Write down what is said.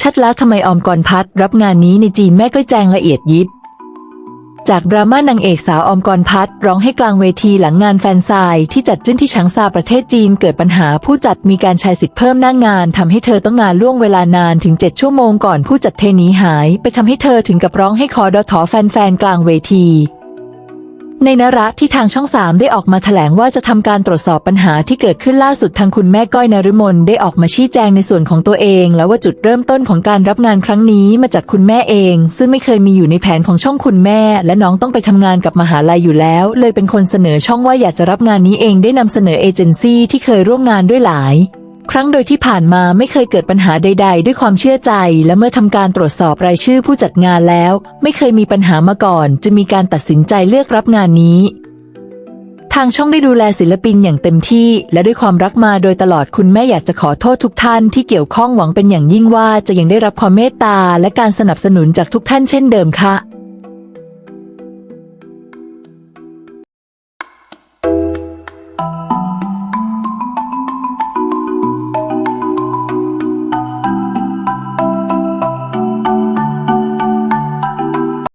ชัดแล้วทำไมออมกรพัฒรับงานนี้ในจีนแม่ก็แจงละเอียดยิบ จากดราม่านางเอกสาวออมกรพัฒร้องให้กลางเวทีหลังงานแฟนซายที่จัดขึ้นที่ฉางซาประเทศจีนเกิดปัญหาผู้จัดมีการใช้สิทธิ์เพิ่มหน้างงานทำให้เธอต้องงานล่วงเวลานานถึง 7 ชั่วโมงก่อนผู้จัดเทนีหาย ไปทำให้เธอถึงกับร้องให้คอดอถอแฟนๆกลางเวที ในนาระที่ทางช่องสามได้ออกมาแถลงว่าจะทำการตรวจสอบปัญหาที่เกิดขึ้นล่าสุดทางคุณแม่ก้อยนฤมลได้ออกมาชี้แจงในส่วนของตัวเอง แล้วว่าจุดเริ่มต้นของการรับงานครั้งนี้มาจากคุณแม่เอง ซึ่งไม่เคยมีอยู่ในแผนของช่องคุณแม่ และน้องต้องไปทำงานกับมหาลัยอยู่แล้ว เลยเป็นคนเสนอช่องว่าอยากจะรับงานนี้เองได้นำเสนอเอเจนซี่ที่เคยร่วมงานด้วยหลาย ครั้งโดยที่ผ่านมาไม่เคยเกิดปัญหาใด ๆ ด้วยความเชื่อใจ และเมื่อทำการตรวจสอบรายชื่อผู้จัดงานแล้ว ไม่เคยมีปัญหามาก่อนจะมีการตัดสินใจเลือกรับงานนี้ ทางช่องได้ดูแลศิลปินอย่างเต็มที่ และด้วยความรักมาโดยตลอดคุณแม่อยากจะขอโทษทุกท่านที่เกี่ยวข้องหวังเป็นอย่างยิ่งว่าจะยังได้รับความเมตตาและการสนับสนุนจากทุกท่านเช่นเดิมค่ะ